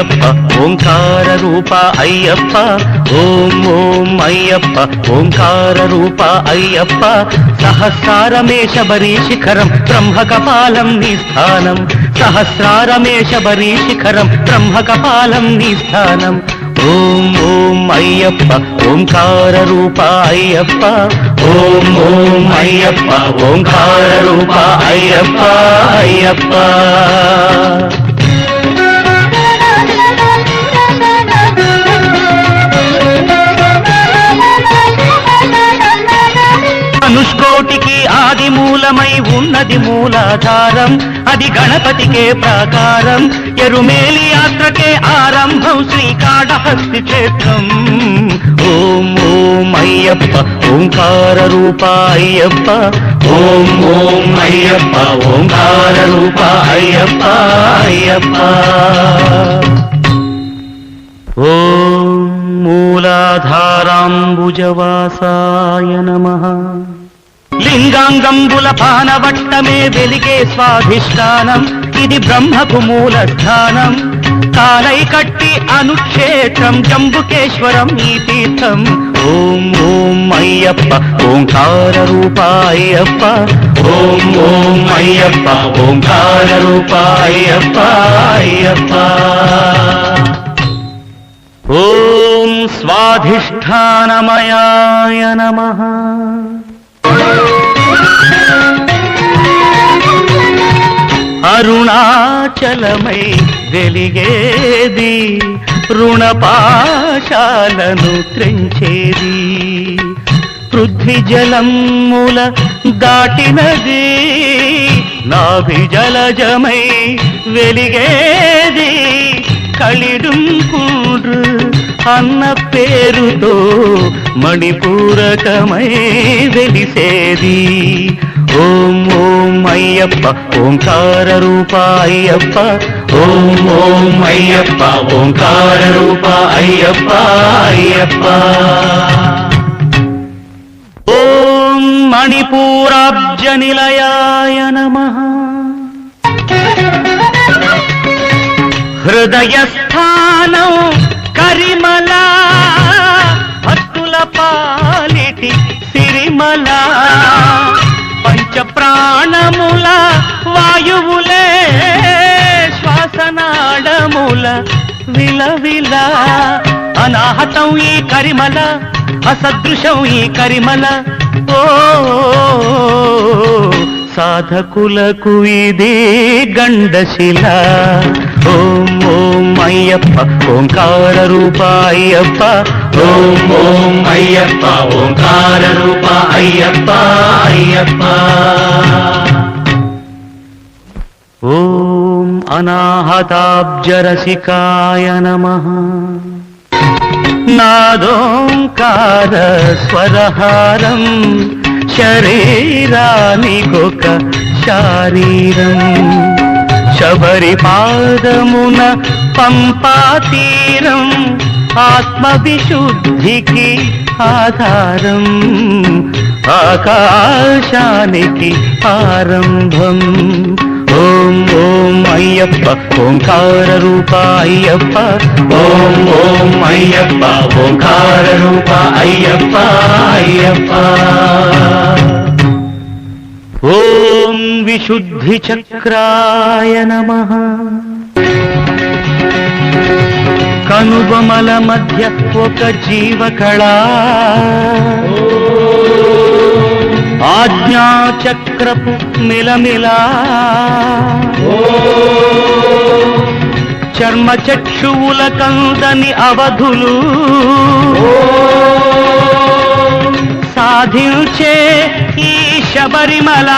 అయ్యప్ప ఓంకార రూప అయ్యప్ప ఓం ఓం అయ్యప్ప ఓంకార రూప అయ్యప్ప సహస్రారమే శబరి శిఖరం బ్రహ్మకపాలం నీ స్థానం సహస్రారమే శబరి శిఖరం బ్రహ్మకపాలం నీ స్థానం. ఓం ఓం అయ్యప్ప ఓంకార రూప అయ్యప్ప ఓం ఓం అయ్యప్ప ఓంకార రూప అయ్యప్ప అయ్యప్ప. అనుష్కోటికి ఆది మూలమై ఉన్నది మూలాధారం. అది గణపతికే ప్రాకారం. ఎరుమేలి యాత్రకే ఆరంభం శ్రీకాళహస్తి క్షేత్రం. ఓం ఓం అయ్యప్ప ఓంకార రూప అయ్యప్ప. ఓం ఓం అయ్యప్ప ఓంకార రూప అయ్యప్ప అయ్యప్ప. ఓం మూలాధారాంబుజవాసాయ నమ. లింగాంగంబుల పానవట్టమే వెలిగే స్వాధిష్టానం. ఇది బ్రహ్మకు మూలస్థానం కాలై కట్టి అనుక్షేత్రం జంబుకేశ్వరం ఈ తీర్థం. ఓం ఓం అయ్యప్ప ఓంకార రూప ఓం ఓం అయ్యప్ప ఓంకార రూప అయ్యప్ప. ఓం స్వాధిష్టానమయాయ నమ. అరుణాచలమై వెలిగేది రుణపాశాలను త్రెంచేది. పృథ్వీ జలముల దాటినది నాభిజలజమై వెలిగేది వెలిగేది కలిడుంకుడు అన్న పేరుతో మణిపూరకమై వెలిసేది. ఓం ఓం అయ్యప్ప ఓంకార రూప అయ్యప్ప ఓం ఓం అయ్యప్ప ఓంకార రూప అయ్యప్ప. అయ్యప్ప ఓం మణిపూరాబ్జ నిలయాయ నమః. హృదయస్థానం కరిమల భక్తుల పాలిటి సిరిమల పంచ ప్రాణముల వాయువులే శ్వాసనాడముల విలవిల. అనాహతం ఈ కరిమల అసదృశం ఈ కరిమల. ఓ సాధకులకు ఇదే గండశిల. ఓం ఓం అయ్యప్ప ఓంకార రూప అయ్యప్ప ఓం ఓం అయ్యప్ప ఓంకార రూప అయ్యప్ప అయ్యప్ప. ఓం అనాహతాబ్జరసికాయ నమ. నాదోంకార స్వరహారం. శరీరానికొక శారీరం. శబరి పాదమున పంపాతీరం ఆత్మవిశుద్ధికి ఆధారం. ఆకాశానికి ఆరంభం. ఓం ఓం అయ్యప్ప ఓంకార రూప అయ్యప్ప. ఓం ఓం అయ్యప్ప ఓంకార రూప అయ్యప్ప అయ్యప్ప. ఓం విశుద్ధి చక్రాయ నమ. కనుబమల మధ్య ఒక జీవకళ. ఆజ్ఞాచక్రపు మిలమిలా. చర్మచక్షువుల కందని అవధులు. సాధించే ఈ శబరిమల.